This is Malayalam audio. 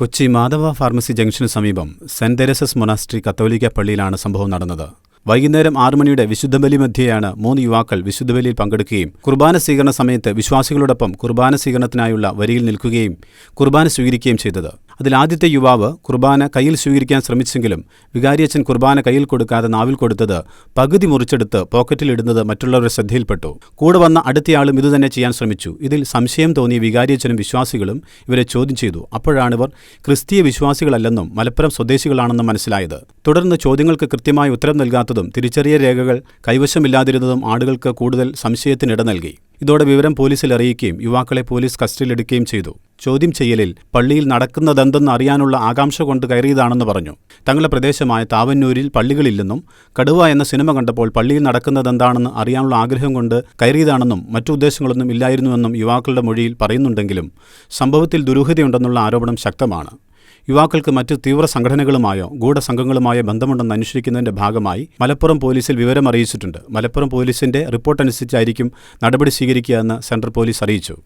കൊച്ചി മാധവ ഫാർമസി ജംഗ്ഷന് സമീപം സെന്റ് തെരേസസ് മൊനാസ്ട്രി കത്തോലിക്ക പള്ളിയിലാണ് സംഭവം നടന്നത്. വൈകുന്നേരം ആറു മണിയുടെ വിശുദ്ധബലി മധ്യേയാണ് മൂന്ന് യുവാക്കൾ വിശുദ്ധബലിയിൽ പങ്കെടുക്കുകയും കുർബാന സ്വീകരണ സമയത്ത് വിശ്വാസികളോടൊപ്പം കുർബാന സ്വീകരണത്തിനായുള്ള വരിയിൽ നിൽക്കുകയും കുർബാന സ്വീകരിക്കുകയും ചെയ്തത്. അതിൽ ആദ്യത്തെ യുവാവ് കുർബാന കയ്യിൽ സ്വീകരിക്കാൻ ശ്രമിച്ചെങ്കിലും വികാരിയച്ഛൻ കുർബാന കയ്യിൽ കൊടുക്കാതെ നാവിൽ കൊടുത്തത് പകുതി മുറിച്ചെടുത്ത് പോക്കറ്റിലിടുന്നത് മറ്റുള്ളവരുടെ ശ്രദ്ധയിൽപ്പെട്ടു. കൂടെ വന്ന അടുത്തയാളും ഇതുതന്നെ ചെയ്യാൻ ശ്രമിച്ചു. ഇതിൽ സംശയം തോന്നിയ വികാരിയച്ഛനും വിശ്വാസികളും ഇവരെ ചോദ്യം ചെയ്തു. അപ്പോഴാണിവർ ക്രിസ്തീയ വിശ്വാസികളല്ലെന്നും മലപ്പുറം സ്വദേശികളാണെന്നും മനസ്സിലായത്. തുടർന്ന് ചോദ്യങ്ങൾക്ക് കൃത്യമായി ഉത്തരം നൽകാത്തതും തിരിച്ചറിയ രേഖകൾ കൈവശമില്ലാതിരുന്നതും ആളുകൾക്ക് കൂടുതൽ സംശയത്തിനിട നൽകി. ഇതോടെ വിവരം പോലീസിൽ അറിയിക്കുകയും യുവാക്കളെ പോലീസ് കസ്റ്റഡിയിലെടുക്കുകയും ചെയ്തു. ചോദ്യം ചെയ്യലിൽ പള്ളിയിൽ നടക്കുന്നതെന്തെന്ന് അറിയാനുള്ള ആകാംക്ഷ കൊണ്ട് കയറിയതാണെന്ന് പറഞ്ഞു. തങ്ങളുടെ പ്രദേശമായ താവന്നൂരിൽ പള്ളികളില്ലെന്നും കടുവ എന്ന സിനിമ കണ്ടപ്പോൾ പള്ളിയിൽ നടക്കുന്നതെന്താണെന്ന് അറിയാനുള്ള ആഗ്രഹം കൊണ്ട് കയറിയതാണെന്നും മറ്റു ഉദ്ദേശങ്ങളൊന്നും ഇല്ലായിരുന്നുവെന്നും യുവാക്കളുടെ മൊഴിയിൽ പറയുന്നുണ്ടെങ്കിലും സംഭവത്തിൽ ദുരൂഹതയുണ്ടെന്നുള്ള ആരോപണം ശക്തമാണ്. യുവാക്കൾക്ക് മറ്റ് തീവ്ര സംഘടനകളുമായോ ഗൂഢസംഘങ്ങളുമായോ ബന്ധമുണ്ടെന്ന് അന്വേഷിക്കുന്നതിന്റെ ഭാഗമായി മലപ്പുറം പോലീസിൽ വിവരം അറിയിച്ചിട്ടുണ്ട്. മലപ്പുറം പോലീസിന്റെ റിപ്പോർട്ടനുസരിച്ചായിരിക്കും നടപടി സ്വീകരിക്കുക എന്ന് സെൻട്രൽ പോലീസ് അറിയിച്ചു.